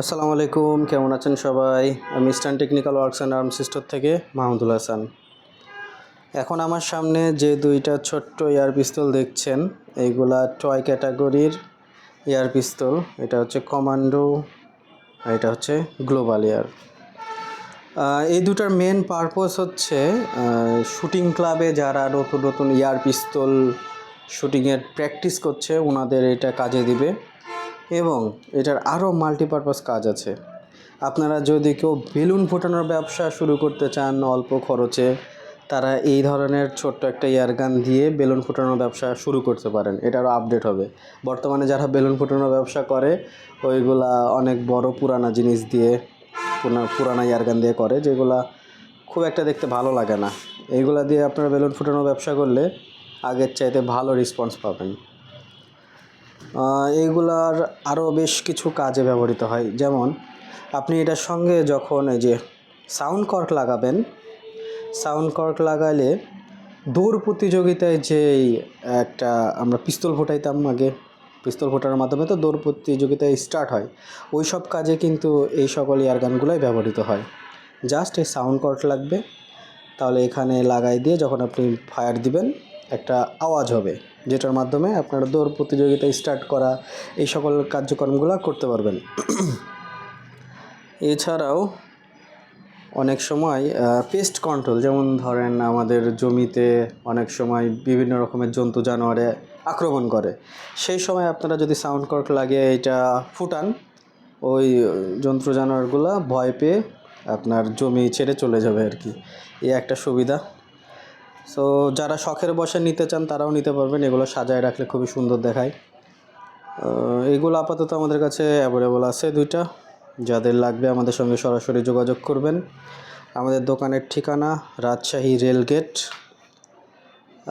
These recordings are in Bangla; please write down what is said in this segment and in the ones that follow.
আসসালামু আলাইকুম, কেমন আছেন সবাই? আমি eastern technical works and arms store থেকে মাহমুদুল হাসান। এখন আমার সামনে যে দুইটা ছোট্ট এয়ার পিস্তল দেখছেন, এইগুলা টয় ক্যাটাগরির এয়ার পিস্তল। এটা হচ্ছে কমান্ডো আর এটা হচ্ছে গ্লোবাল এয়ার এই দুটার মেন পারপোজ হচ্ছে শুটিং ক্লাবে যারা নতুন নতুন এয়ার পিস্তল শুটিংয়ের প্র্যাকটিস করছে ওনাদের এটা কাজে দিবে। এবং এটার আরও মাল্টিপারপাস কাজ আছে। আপনারা যদি কেউ বেলুন ফোটানোর ব্যবসা শুরু করতে চান অল্প খরচে, তারা এই ধরনের ছোট্ট একটা এয়ারগান দিয়ে বেলুন ফোটানোর ব্যবসা শুরু করতে পারেন। এটারও আপডেট হবে। বর্তমানে যারা বেলুন ফোটানোর ব্যবসা করে, ওইগুলা অনেক বড় পুরানা জিনিস দিয়ে পুরানা এয়ারগান দিয়ে করে, যেগুলা খুব একটা দেখতে ভালো লাগে না। এইগুলা দিয়ে আপনারা বেলুন ফোটানোর ব্যবসা করলে আগের চাইতে ভালো রেসপন্স পাবেন। এইগুলার আরও বেশ কিছু কাজে ব্যবহৃত হয়। যেমন, আপনি এটার সঙ্গে যখন এই যে সাউন্ড কর্ক লাগাবেন, সাউন্ড কর্ক লাগালে দৌড় প্রতিযোগিতায় যেই একটা আমরা পিস্তল ফোটাইতাম আগে, পিস্তল ফোটানোর মাধ্যমে তো দৌড় প্রতিযোগিতায় স্টার্ট হয়। ওই সব কাজে কিন্তু এই সকল এয়ারগানগুলোই ব্যবহৃত হয়। জাস্ট এই সাউন্ড কর্ক লাগবে, তাহলে এখানে লাগাই দিয়ে যখন আপনি ফায়ার দিবেন একটা আওয়াজ হবে, যেটার মাধ্যমে আপনারা দৌড় প্রতিযোগিতা স্টার্ট করা, এই সকল কার্যক্রমগুলো করতে পারবেন। এছাড়াও অনেক সময় পেস্ট কন্ট্রোল যেমন ধরেন আমাদের জমিতে অনেক সময় বিভিন্ন রকমের জন্তু জানোয়ারে আক্রমণ করে, সেই সময় আপনারা যদি সাউন্ড কর্ক লাগিয়ে এটা ফুটান, ওই জন্তু জানোয়ারগুলো ভয় পেয়ে আপনার জমি ছেড়ে চলে যাবে আর কি। এই একটা সুবিধা। সো যারা শখের বসে নিতে চান, তারাও নিতে পারবেন। এগুলো সাজায় রাখলে খুবই সুন্দর দেখায়। এগুলো আপাতত আমাদের কাছে অ্যাভেলেবল আছে দুইটা। যাদের লাগবে আমাদের সঙ্গে সরাসরি যোগাযোগ করবেন। আমাদের দোকানের ঠিকানা রাজশাহী রেলগেট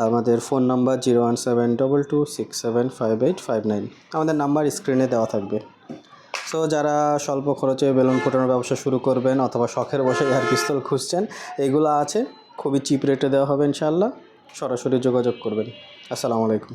আমাদের phone number zero one seven double two six seven five eight five nine. আমাদের নাম্বার স্ক্রিনে দেওয়া থাকবে। সো যারা স্বল্প খরচে বেলুন ফোটানোর ব্যবসা শুরু করবেন অথবা শখের বসে এয়ার পিস্তল খুঁজছেন এইগুলো আছে। খুবই চিপ রেটে দেওয়া হবে ইনশাআল্লাহ। সরাসরি যোগাযোগ করবেন। আসসালামু আলাইকুম।